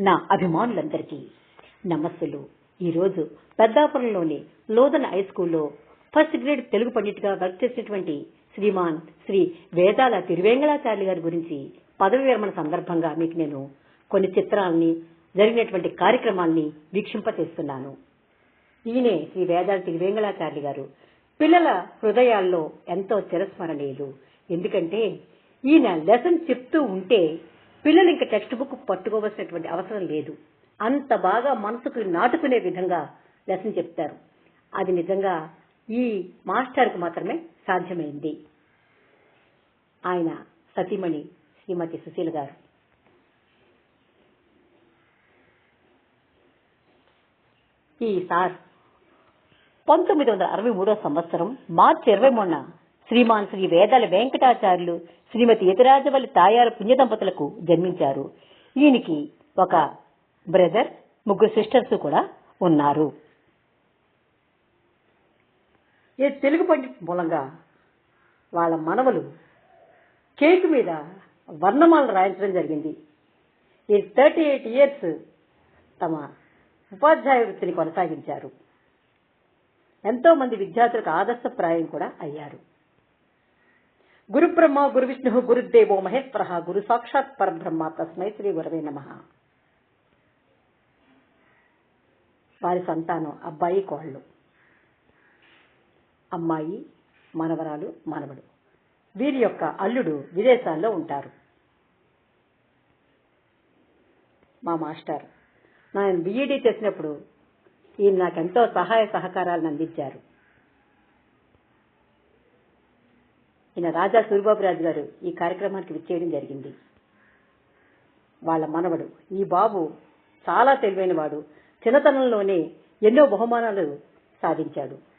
నా అభిమానులందరికీ నమస్సులు. ఈరోజు పెద్దాపురంలోని లోదన హై స్కూల్లో ఫస్ట్ గ్రేడ్ తెలుగు పండిట్గా వర్క్ చేసినటువంటి శ్రీమాన్ శ్రీ వేదాల తిరువేంగళాచార్య గారి గురించి పదవి విరమణ సందర్భంగా మీకు నేను కొన్ని చిత్రాలని జరిగినటువంటి కార్యక్రమాల్ని వీక్షింపచేస్తున్నాను. ఈయనే శ్రీ వేదాల తిరువేంగళాచార్య గారు. పిల్లల హృదయాల్లో ఎంతో చిరస్మరణీయులు. ఎందుకంటే ఈయన లెసన్ చెప్తూ ఉంటే పిల్లలు ఇంకా టెక్స్ట్ బుక్ పట్టుకోవాల్సినటువంటి అవసరం లేదు. అంత బాగా మనసుకు నాటుకునే విధంగా లెసన్ చెప్తారు. అది నిజంగా ఈ మాస్టర్కు మాత్రమే సాధ్యమైంది. ఆయన సతీమణి శ్రీమతి సుశీల గారు. ఈ సార్ పంతొమ్మిది వందల అరవై మూడో సంవత్సరం మార్చి ఇరవై మూడున శ్రీమాన్ శ్రీ వేదాల వెంకటాచార్యులు శ్రీమతి యతిరాజవల్లి తాయారు పుణ్యదంపతులకు జన్మించారు. ఈయనకి ఒక బ్రదర్ ముగ్గురు సిస్టర్స్ కూడా ఉన్నారు. ఈ తెలుగు పండిట్ మూలంగా వాళ్ళ మనవలు కేక్ మీద వర్ణమాలను రాయించడం జరిగింది. ఈ థర్టీ ఎయిట్ ఇయర్స్ తమ ఉపాధ్యాయ వృత్తిని కొనసాగించారు. ఎంతో మంది విద్యార్థులకు ఆదర్శప్రాయం కూడా అయ్యారు. గురు బ్రహ్మ గురు విష్ణు గురుదేవో మహేశ్వర గురు సాక్షాత్ పరబ్రహ్మ తస్మై శ్రీ గురవే నమ. వారి సంతానం అబ్బాయి కోళ్ళు. అమ్మాయి మనవరాలు మనవడు. వీరి యొక్క అల్లుడు విదేశాల్లో ఉంటారు. మా మాస్టర్ నేను బీఈడీ చేసినప్పుడు ఈయన నాకెంతో సహాయ సహకారాలను అందించారు. ఈయన రాజా సూరిబాబురాజు గారు ఈ కార్యక్రమానికి విచ్చేయడం జరిగింది. వాళ్ళ మనవడు ఈ బాబు చాలా తెలివైన వాడు చిన్నతనంలోనే ఎన్నో బహుమానాలు సాధించాడు.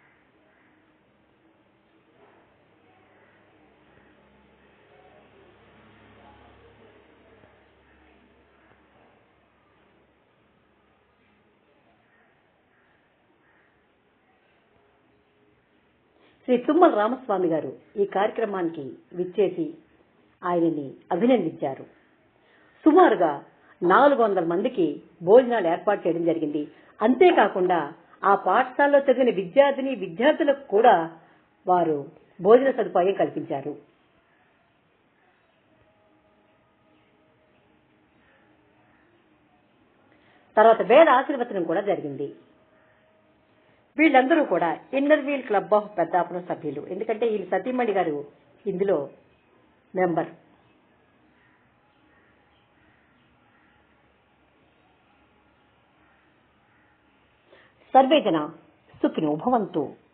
శ్రీ తుమ్మల రామస్వామి గారు ఈ కార్యక్రమానికి విచ్చేసి ఆయనని అభినందించారు. సుమారుగా నాలుగు వందల మందికి భోజనాలు ఏర్పాటు చేయడం జరిగింది. అంతేకాకుండా ఆ పాఠశాలలో చదివిన విద్యార్థిని విద్యార్థులకు కూడా వారు భోజన సదుపాయం కల్పించారు. తర్వాత వేద ఆశీర్వచనం కూడా జరిగింది. వీళ్ళందరూ కూడా inner wheel club of Peddapuram సభ్యులు. ఎందుకంటే ఈ సతీమణి గారు ఇందులో మెంబర్. సర్వేజన సుఖినో భవంతు.